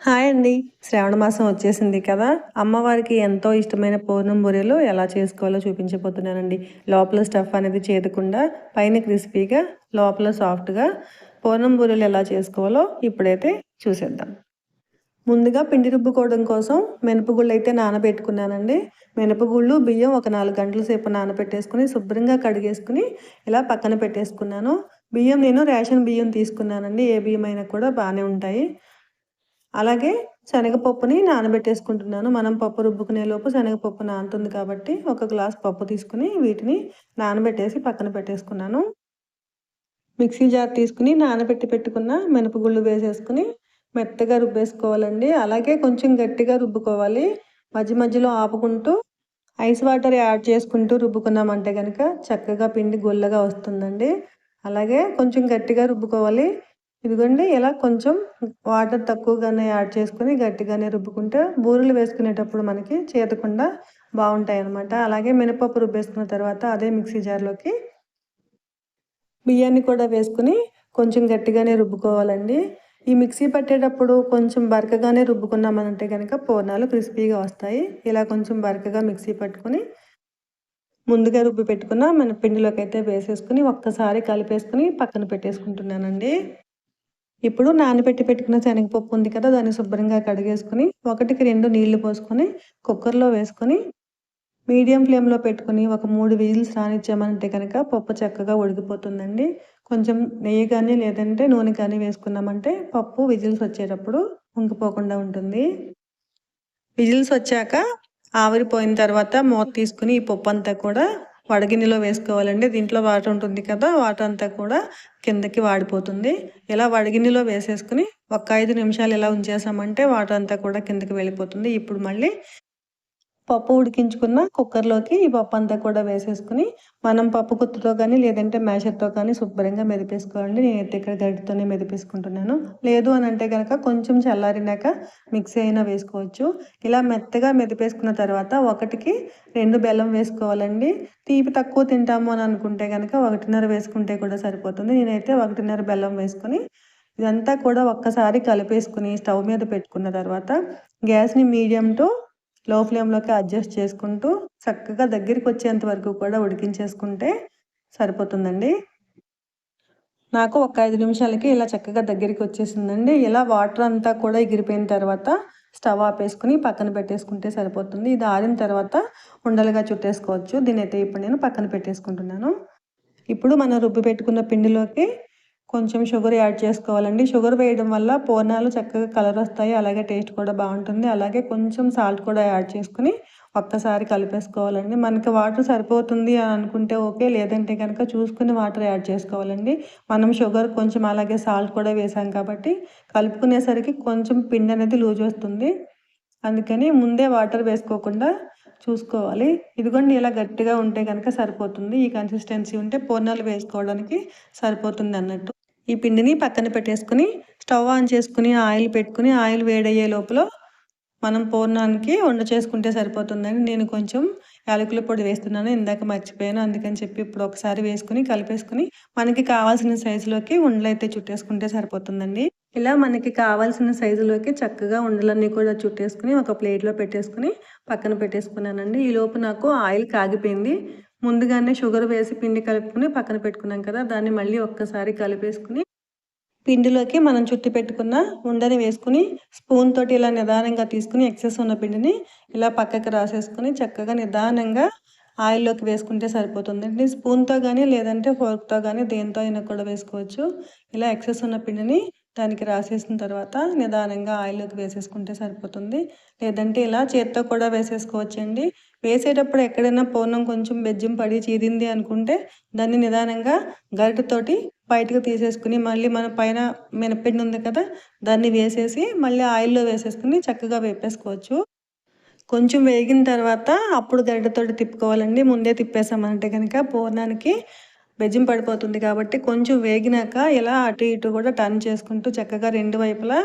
Hi అండి. శ్రావణ మాసం వచ్చేసింది కదా. అమ్మవారికి ఎంతో ఇష్టమైన పూర్ణం బొరెలు ఎలా చేసుకోవాలో చూపించబోతున్నానండి. లోపల స్టఫ్ అనేది చేదకుండా పైన క్రిస్పీగా లోపల సాఫ్ట్గా పూర్ణం బూరెలు ఎలా చేసుకోవాలో ఇప్పుడైతే చూసేద్దాం. ముందుగా పిండి రుబ్బుకోవడం కోసం మినపగుళ్ళు అయితే నానబెట్టుకున్నానండి. మినపగుళ్ళు బియ్యం ఒక నాలుగు గంటల సేపు నానబెట్టేసుకుని శుభ్రంగా కడిగేసుకుని ఇలా పక్కన పెట్టేసుకున్నాను. బియ్యం నేను రేషన్ బియ్యం తీసుకున్నానండి. ఏ బియ్యం అయినా కూడా బాగానే ఉంటాయి. అలాగే శనగపప్పుని నానబెట్టేసుకుంటున్నాను. మనం పప్పు రుబ్బుకునే లోపు శనగపప్పు నానుతుంది కాబట్టి ఒక గ్లాస్ పప్పు తీసుకుని వీటిని నానబెట్టేసి పక్కన పెట్టేసుకున్నాను. మిక్సీ జార్ తీసుకుని నానబెట్టి పెట్టుకున్న మినపగుళ్ళు వేసేసుకుని మెత్తగా రుబ్బేసుకోవాలండి. అలాగే కొంచెం గట్టిగా రుబ్బుకోవాలి. మధ్య మధ్యలో ఆపుకుంటూ ఐస్ వాటర్ యాడ్ చేసుకుంటూ రుబ్బుకున్నామంటే కనుక చక్కగా పిండి గొల్లగా వస్తుందండి. అలాగే కొంచెం గట్టిగా రుబ్బుకోవాలి. ఇదిగోండి ఇలా కొంచెం వాటర్ తక్కువగానే యాడ్ చేసుకుని గట్టిగానే రుబ్బుకుంటే బూరెలు వేసుకునేటప్పుడు మనకి చేతకుండా బాగుంటాయి అనమాట అలాగే మినపప్పు రుబ్బేసుకున్న తర్వాత అదే మిక్సీ జార్లోకి బియ్యాన్ని కూడా వేసుకుని కొంచెం గట్టిగానే రుబ్బుకోవాలండి. ఈ మిక్సీ పట్టేటప్పుడు కొంచెం బరకగానే రుబ్బుకున్నామనంటే కనుక పూర్ణాలు క్రిస్పీగా వస్తాయి. ఇలా కొంచెం బరకగా మిక్సీ పట్టుకుని ముందుగా రుబ్బి పెట్టుకున్న మన పిండిలోకి అయితే వేసేసుకుని ఒక్కసారి కలిపేసుకుని పక్కన పెట్టేసుకుంటున్నానండి. ఇప్పుడు నానబెట్టి పెట్టుకున్న శనగపప్పు ఉంది కదా దాన్ని శుభ్రంగా కడిగేసుకుని ఒకటికి రెండు నీళ్ళు పోసుకొని కుక్కర్లో వేసుకొని మీడియం ఫ్లేమ్లో పెట్టుకుని ఒక మూడు విజిల్స్ రానిచ్చామంటే కనుక పప్పు చక్కగా ఉడికిపోతుందండి. కొంచెం నెయ్యి కానీ లేదంటే నూనె కానీ వేసుకున్నామంటే పప్పు విజిల్స్ వచ్చేటప్పుడు ఉంగిపోకుండా ఉంటుంది. విజిల్స్ వచ్చాక ఆవిరిపోయిన తర్వాత మూత తీసుకుని ఈ పప్పు అంతా కూడా వడగిన్నెలో వేసుకోవాలండి. దీంట్లో వాటర్ ఉంటుంది కదా వాటర్ అంతా కూడా కిందకి వాడిపోతుంది. ఇలా వడగిన్నెలో వేసేసుకుని ఒక ఐదు నిమిషాలు ఇలా ఉంచేసామంటే వాటర్ అంతా కూడా కిందకి వెళ్ళిపోతుంది. ఇప్పుడు మళ్ళీ పప్పు ఉడికించుకున్న కుక్కర్లోకి ఈ పప్పు అంతా కూడా వేసేసుకుని మనం పప్పు కుత్తుతో కానీ లేదంటే మ్యాషర్తో కానీ శుభ్రంగా మెదిపేసుకోవాలండి. నేనైతే ఇక్కడ గడ్డితోనే మెదిపేసుకుంటున్నాను. లేదు అని అంటే కనుక కొంచెం చల్లారినాక మిక్సీ అయినా వేసుకోవచ్చు. ఇలా మెత్తగా మెదిపేసుకున్న తర్వాత ఒకటికి రెండు బెల్లం వేసుకోవాలండి. తీపి తక్కువ తింటాము అని అనుకుంటే కనుక ఒకటిన్నర వేసుకుంటే కూడా సరిపోతుంది. నేనైతే ఒకటిన్నర బెల్లం వేసుకొని ఇదంతా కూడా ఒక్కసారి కలిపేసుకుని స్టవ్ మీద పెట్టుకున్న తర్వాత గ్యాస్ని మీడియం టు లో ఫ్లేమ్లోకి అడ్జస్ట్ చేసుకుంటూ చక్కగా దగ్గరికి వచ్చేంత వరకు కూడా ఉడికించేసుకుంటే సరిపోతుందండి. నాకు ఒక ఐదు నిమిషాలకి ఇలా చక్కగా దగ్గరికి వచ్చేసిందండి. ఇలా వాటర్ అంతా కూడా ఎగిరిపోయిన తర్వాత స్టవ్ ఆపేసుకుని పక్కన పెట్టేసుకుంటే సరిపోతుంది. ఇది ఆరిన తర్వాత ఉండలుగా చుట్టేసుకోవచ్చు. దీని అయితే ఇప్పుడు నేను పక్కన పెట్టేసుకుంటున్నాను. ఇప్పుడు మనం రుబ్బి పెట్టుకున్న పిండిలోకి కొంచెం షుగర్ యాడ్ చేసుకోవాలండి. షుగర్ వేయడం వల్ల పూర్ణాలు చక్కగా కలర్ వస్తాయి. అలాగే టేస్ట్ కూడా బాగుంటుంది. అలాగే కొంచెం సాల్ట్ కూడా యాడ్ చేసుకుని ఒక్కసారి కలిపేసుకోవాలండి. మనకి వాటర్ సరిపోతుంది అని అనుకుంటే ఓకే. లేదంటే కనుక చూసుకుని వాటర్ యాడ్ చేసుకోవాలండి. మనం షుగర్ కొంచెం అలాగే సాల్ట్ కూడా వేసాం కాబట్టి కలుపుకునేసరికి కొంచెం పిండి అనేది లూజ్ వస్తుంది. అందుకని ముందే వాటర్ వేసుకోకుండా చూసుకోవాలి. ఇదిగోండి ఇలా గట్టిగా ఉంటే కనుక సరిపోతుంది. ఈ కన్సిస్టెన్సీ ఉంటే పూర్ణాలు వేసుకోవడానికి సరిపోతుంది అన్నట్టు. ఈ పిండిని పక్కన పెట్టేసుకుని స్టవ్ ఆన్ చేసుకుని ఆయిల్ పెట్టుకుని ఆయిల్ వేడయ్యే లోపల మనం పూర్ణానికి వండ చేసుకుంటే సరిపోతుందని నేను కొంచెం యాలకుల పొడి వేస్తున్నాను. ఇందాక మర్చిపోయాను. అందుకని చెప్పి ఇప్పుడు ఒకసారి వేసుకుని కలిపేసుకుని మనకి కావాల్సిన సైజులోకి ఉండలు అయితే చుట్టేసుకుంటే సరిపోతుందండి. ఇలా మనకి కావాల్సిన సైజులోకి చక్కగా ఉండలన్నీ కూడా చుట్టేసుకుని ఒక ప్లేట్లో పెట్టేసుకుని పక్కన పెట్టేసుకున్నానండి. ఈ లోపు నాకు ఆయిల్ కాగిపోయింది. ముందుగానే షుగర్ వేసి పిండి కలుపుకుని పక్కన పెట్టుకున్నాం కదా దాన్ని మళ్ళీ ఒక్కసారి కలిపేసుకుని పిండిలోకి మనం చుట్టి పెట్టుకున్న ఉండని వేసుకుని స్పూన్ తోటి ఇలా నిదానంగా తీసుకుని ఎక్సెస్ ఉన్న పిండిని ఇలా పక్కకి రాసేసుకుని చక్కగా నిదానంగా ఆయిల్లోకి వేసుకుంటే సరిపోతుందండి స్పూన్తో కానీ లేదంటే ఫోర్క్తో కానీ దేంతో అయినా కూడా వేసుకోవచ్చు. ఇలా ఎక్సెస్ ఉన్న పిండిని దానికి రాసేసిన తర్వాత నిదానంగా ఆయిల్లోకి వేసేసుకుంటే సరిపోతుంది. లేదంటే ఇలా చేత్తో కూడా వేసేసుకోవచ్చండి. వేసేటప్పుడు ఎక్కడైనా పూర్ణం కొంచెం బెజ్జం పడి చీదింది అనుకుంటే దాన్ని నిదానంగా గరిటతోటి బయటకు తీసేసుకుని మళ్ళీ మన పైన మినపిండి ఉంది కదా దాన్ని వేసేసి మళ్ళీ ఆయిల్లో వేసేసుకుని చక్కగా వేపేసుకోవచ్చు. కొంచెం వేగిన తర్వాత అప్పుడు గరిటతోటి తిప్పుకోవాలండి. ముందే తిప్పేసామంటే కనుక పూర్ణానికి బెజ్జం పడిపోతుంది కాబట్టి కొంచెం వేగినాక ఇలా అటు ఇటు కూడా టర్న్ చేసుకుంటూ చక్కగా రెండు వైపులా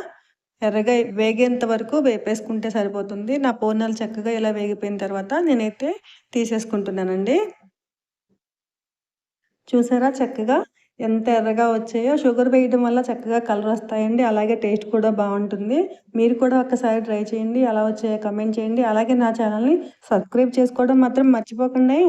ఎర్రగా వేగేంత వరకు వేపేసుకుంటే సరిపోతుంది. నా పూర్ణాలు చక్కగా ఇలా వేగిపోయిన తర్వాత నేనైతే తీసేసుకుంటున్నానండి. చూసారా చక్కగా ఎంత ఎర్రగా వచ్చాయో? షుగర్ వేయడం వల్ల చక్కగా కలర్ వస్తాయండి. అలాగే టేస్ట్ కూడా బాగుంటుంది. మీరు కూడా ఒకసారి ట్రై చేయండి. ఎలా వచ్చాయో కమెంట్ చేయండి. అలాగే నా ఛానల్ని సబ్స్క్రైబ్ చేసుకోవడం మాత్రం మర్చిపోకండి.